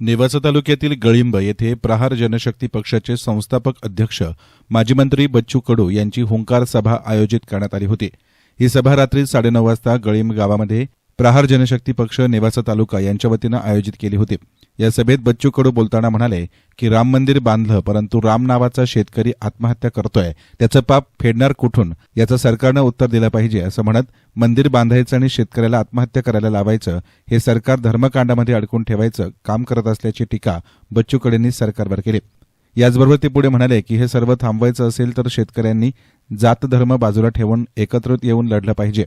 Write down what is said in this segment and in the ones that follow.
नेवासा तालुक्यातील गळिंब येथे प्रहार जनशक्ती पक्षाचे संस्थापक अध्यक्ष माजी मंत्री बच्चू कडू यांची हुंकार सभा आयोजित करण्यात आली होती. ही सभा रात्री साडेनऊ वाजता गळिंब गावामध्ये प्रहार जनशक्ती पक्ष नेवासा तालुका यांच्या वतीनं आयोजित केली होती. या सभेत बच्चू कडू बोलताना म्हणाले की राम मंदिर बांधलं परंतु राम नावाचा शेतकरी आत्महत्या करतोय. त्याचं पाप फेडणार कुठून? याचं सरकारनं उत्तर दिलं पाहिजे असं म्हणत मंदिर बांधायचं आणि शेतकऱ्याला आत्महत्या करायला लावायचं हे सरकार धर्मकांडामध्ये अडकून ठेवायचं काम करत असल्याची टीका बच्चू कडूंनी सरकारवर केली. याचबरोबर ते पुढे म्हणाले की हे सर्व थांबवायचं असेल तर शेतकऱ्यांनी जात धर्म बाजूला ठेवून एकत्रित येऊन लढलं पाहिजे.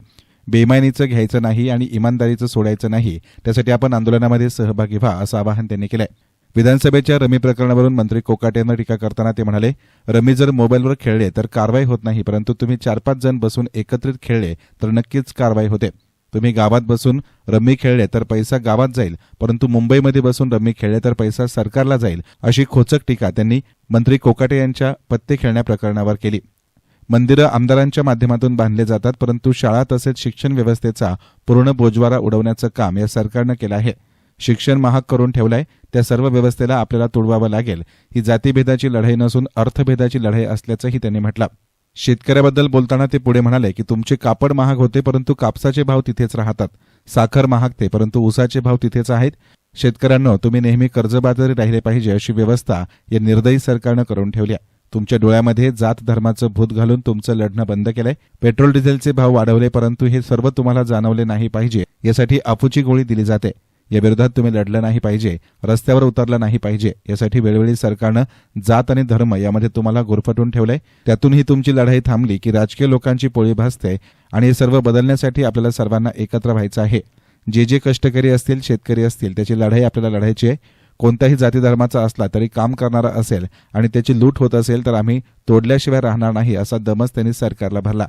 बेमानीचं घ्यायचं नाही आणि इमानदारीचं सोडायचं नाही त्यासाठी आपण आंदोलनामध्ये सहभागी व्हा असं आवाहन त्यांनी केलंय. विधानसभेच्या रमी प्रकरणावरून मंत्री कोकाटे यांना टीका करताना ते म्हणाले रमी जर मोबाईलवर खेळले तर कारवाई होत नाही परंतु तुम्ही चार पाच जण बसून एकत्रित खेळले तर नक्कीच कारवाई होते. तुम्ही गावात बसून रम्मी खेळले तर पैसा गावात जाईल परंतु मुंबईमध्ये बसून रम्मी खेळले तर पैसा सरकारला जाईल अशी खोचक टीका त्यांनी मंत्री कोकाटे यांच्या पत्ते खेळण्या प्रकरणावर केली. मंदिरं आमदारांच्या माध्यमातून बांधले जातात परंतु शाळा तसेच शिक्षण व्यवस्थेचा पूर्ण बोजवारा उडवण्याचं काम या सरकारनं केलं आहे. शिक्षण महाग करून ठेवलंय त्या सर्व व्यवस्थेला आपल्याला तुडवावं लागेल. ही जातीभेदाची लढाई नसून अर्थभेदाची लढाई असल्याचंही त्यांनी म्हटलं. शेतकऱ्याबद्दल बोलताना ते पुढे म्हणाले की तुमचे कापड महाग होते परंतु कापसाचे भाव तिथेच राहतात. साखर महागते परंतु ऊसाचे भाव तिथेच आहेत. शेतकऱ्यांना तुम्ही नेहमी कर्जबाजारी राहिले पाहिजे अशी व्यवस्था या निर्दयी सरकारनं करून ठेवली आहे. तुमच्या डोळ्यामध्ये जात धर्माचं भूत घालून तुमचं लढणं बंद केलंय. पेट्रोल डिझेलचे भाव वाढवले परंतु हे सर्व तुम्हाला जाणवले नाही पाहिजे. यासाठी अफूची गोळी दिली जाते. या विरोधात तुम्ही लढलं नाही पाहिजे. रस्त्यावर उतरलं नाही पाहिजे. यासाठी वेळोवेळी सरकारनं जात आणि धर्म यामध्ये तुम्हाला गुरफटून ठेवलंय. त्यातून ही तुमची लढाई थांबली की राजकीय लोकांची पोळी भासते आणि हे सर्व बदलण्यासाठी आपल्याला सर्वांना एकत्र व्हायचं आहे. जे जे कष्टकरी असतील शेतकरी असतील त्याची लढाई आपल्याला लढायची आहे. कोणत्याही जाती धर्माचा असला तरी काम करणारा असेल आणि त्याची लूट होत असेल तर आम्ही तोडल्याशिवाय राहणार नाही असा दमच त्यांनी सरकारला भरला.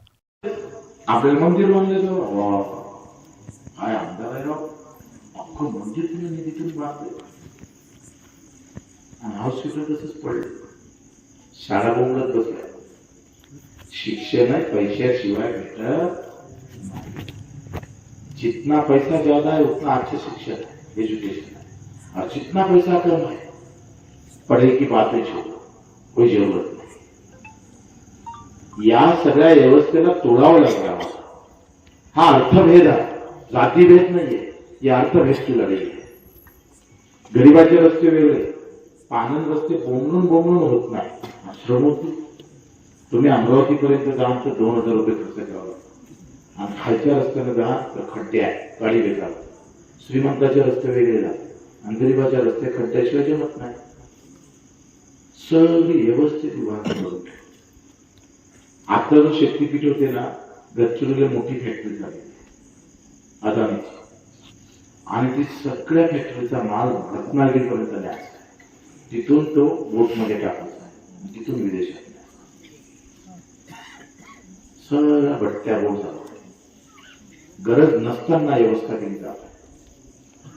आपल्याला मंदिर बांधले म्हणजे तो? काय आमदार आहे अख्खं मंदिर तुम्ही निधीतून बांधले. आणि हॉस्पिटल तसंच पडले. शाळा बोंबलत बसल्या. शिक्षण आहे पैशाशिवाय भेटत जितना पैसा ज्यादा है उतना अच्छा शिक्षण है एजुकेशन और जितना पैसा कम है पढ़े की बातें छोड़ो कोई जरूरत नहीं। या सगळ्या व्यवस्थेला तोडावं लागलं आम्हाला. हा अर्थभेद आहे. जातीभेद नाहीये. या अर्थभेदची लढाई आहे. गरिबाचे रस्ते वेगळे. पानन रस्ते बोंबलून बोंबणून होत नाही. आश्रम होती. तुम्ही अमरावतीपर्यंत जाऊन जा तर दोन हजार रुपये खर्च करावा लागतो. आणि खालच्या रस्त्याने जा तर खड्डे आहे गाडी वेगळा श्रीमंताचे रस्ते वेगळे जा आणि गरीबाचे रस्ते खड्ड्याशिवाय जमत नाही. सगळी व्यवस्थित आता जो शक्तीपीठ होते ना गडचिरोलीला मोठी फॅक्टरी झाली. अदानीची आणि ती सगळ्या फॅक्टरीचा माल रत्नागिरीपर्यंत न्यायचा तिथून तो बोटमध्ये टाकायचा तिथून विदेशात न्यायचा. सगळ्या भट्ट्या बोट झाला. गरज नसताना व्यवस्था केली जात आहे.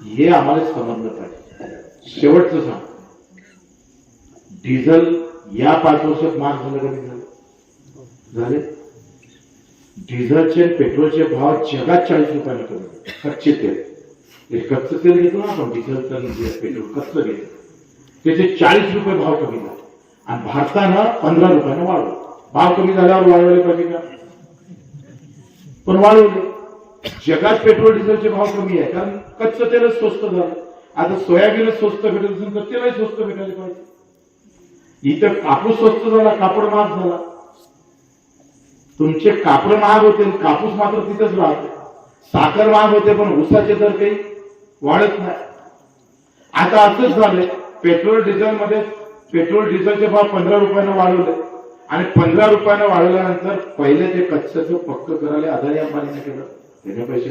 हे आम्हाला समजलं पाहिजे. शेवटचं सांग. डिझेल या पाच वर्षात महाग झालं का नाही झालं. झाले डिझेलचे पेट्रोलचे भाव जगात चाळीस रुपयाला कमी. कच्चे तेल. हे कच्चं तेल घेतो ना आपण डिझेलचं म्हणजे पेट्रोल कच्चं घेतो. त्याचे चाळीस रुपये भाव कमी झाले. आणि भारतानं पंधरा रुपयानं वाढवलं. भाव कमी झाल्यावर वाढवले पाहिजे का? पण वाढवले. जगात पेट्रोल डिझेलचे भाव कमी आहे. कारण कच्चं तेलच स्वस्त झालं. आता सोयाबीनच स्वस्त भेटत असेल तर तेलही स्वस्त भेटायला पाहिजे. इथं कापूस स्वस्त झाला कापड महाग झाला. तुमचे कापड महाग होते कापूस मात्र तिथंच राहते. साखर महाग होते पण ऊसाचे दर काही वाढत नाही. आता असंच झालंय पेट्रोल डिझेल मध्ये पेट्रोल डिझेलचे भाव पंधरा रुपयानं वाढवले. आणि पंधरा रुपयानं वाढवल्यानंतर पहिले ते कच्च्याचं पक्क करायला अदानी अंबानीने केलं. त्याने पैसे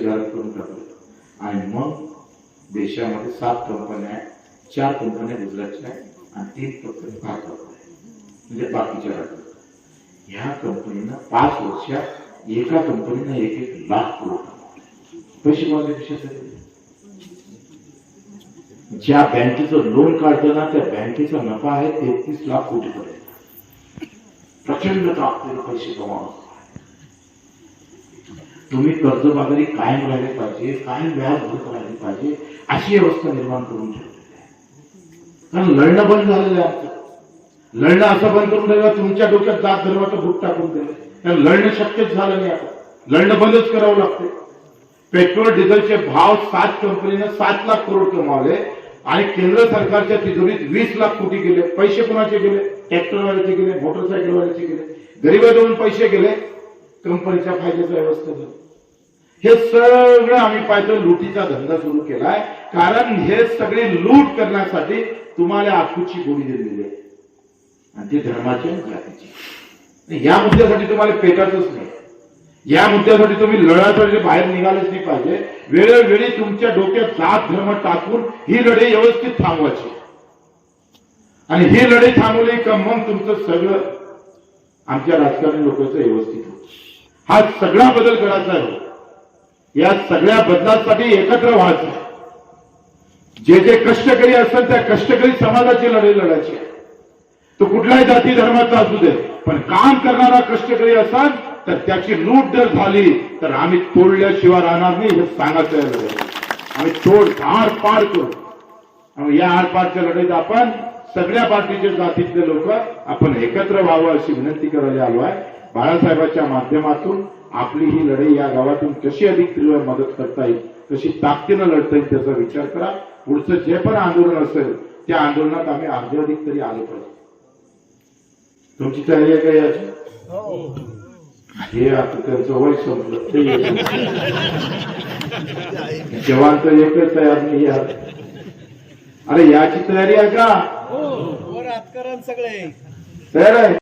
देशामध्ये सात कंपन्या आहेत. चार कंपन्या गुजरातच्या आहेत. आणि तीन कंपन्या भारतात म्हणजे बाकीच्या राज्यात. ह्या कंपनीनं पाच वर्षात एका कंपनीनं एक एक लाख करोड पैसे आहेत? ज्या बँकेचं लोन काढतं ना त्या बँकेचा नफा आहे तेहतीस लाख कोटी पर्यंत प्रचंड ताकदीनं पैसे कमावत तुम्ही कर्जबाजारी कायम राहिले पाहिजे कायम व्याज भरत राहिले पाहिजे अशी व्यवस्था निर्माण करून ठेवलेली आहे. कारण लढणं बंद झालेलं आहे आमचं लढणं असं बंद करून राहिलं तुमच्या डोक्यात जात धर्माचं भूत टाकून दिलं. कारण लढणं शक्यच झालं नाही आता. लढणं बंदच करावं लागते पेट्रोल डिझेलचे भाव सात कंपनीनं सात लाख करोड कमावले आणि केंद्र सरकारच्या तिजोरीत वीस लाख कोटी गेले. पैसे कोणाचे गेले? ट्रॅक्टरवाल्याचे गेले मोटरसायकलवाल्याचे गेले. गरीबाजवळून पैसे गेले. कंपनीच्या फायद्याचा व्यवस्था झाली. हे सगळं आम्ही पाहतो लुटीचा धंदा सुरू केलाय. कारण हे सगळे लूट करण्यासाठी तुम्हाला आखूची गोळी दिलेली आहे. आणि ती धर्माची आणि जातीची. या मुद्द्यासाठी तुम्हाला पेटायचंच नाही. या मुद्द्यासाठी तुम्ही लढासाठी बाहेर निघालच नाही पाहिजे. वेळोवेळी तुमच्या डोक्यात जात धर्म टाकून ही लढाई व्यवस्थित थांबवायची. आणि ही लढाई थांबवली का मग तुमचं सगळं आमच्या राजकारणी लोकांचं व्यवस्थित हा सगळा बदल करायचा आहे. या सगळ्या बदलासाठी एकत्र व्हायचं. जे जे कष्टकरी असतात त्या कष्टकरी समाजाची लढाई लढायची. तो कुठल्याही जाती धर्माचा असू दे पण काम करणारा कष्टकरी असाल तर त्याची लूट जर झाली तर आम्ही तोडल्याशिवाय राहणार नाही हे सांगायचं आम्ही तोड आर पार करू. या आरपारच्या लढाईत आपण सगळ्या पार्टीच्या जातीतले लोक आपण एकत्र व्हावं अशी विनंती करायला आलो आहे. बाळासाहेबांच्या माध्यमातून आपली ही लढाई या गावातून कशी अधिक तीव्र मदत करता येईल कशी ताकदीनं लढता येईल त्याचा विचार करा. पुढचं जे पण आंदोलन असेल त्या आंदोलनात आम्ही अर्धे अधिक तरी आलो पाहिजे. तुमची तयारी आहे का याची? हे. आता त्यांचं वय संपलं. ते येतील. जवान तर एकच तयार नाही. अरे याची तयारी आहे का? राजकारण सगळे. तयार आहे?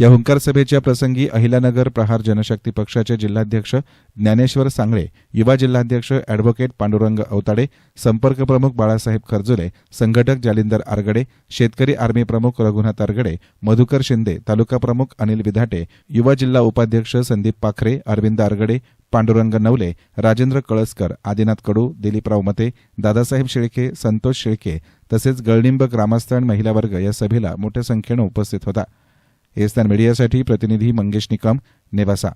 या हुंकार सभेच्या प्रसंगी अहिलानगर प्रहार जनशक्ती पक्षाचे जिल्हाध्यक्ष ज्ञानेश्वर सांगळे युवा जिल्हाध्यक्ष अॅडव्होकेट पांडुरंग अवताडे संपर्क प्रमुख बाळासाहेब खरजुले संघटक जालिंदर आरगडे शेतकरी आर्मी प्रमुख रघुनाथ आरगडे मधुकर शिंदे तालुका प्रमुख अनिल विधाटे युवा जिल्हा उपाध्यक्ष संदीप पाखरे अरविंद आरगडे पांडुरंग नवले राजेंद्र कळसकर आदिनाथ कडू दिलीपराव मते दादासाहेब शेळके संतोष शेळके तसेच गळनिंब ग्रामस्थ आणि महिला वर्ग या सभेला मोठ्या संख्येनं उपस्थित होता. एस्तान मीडियासाठी प्रतिनिधी मंगेश निकम नेवासा.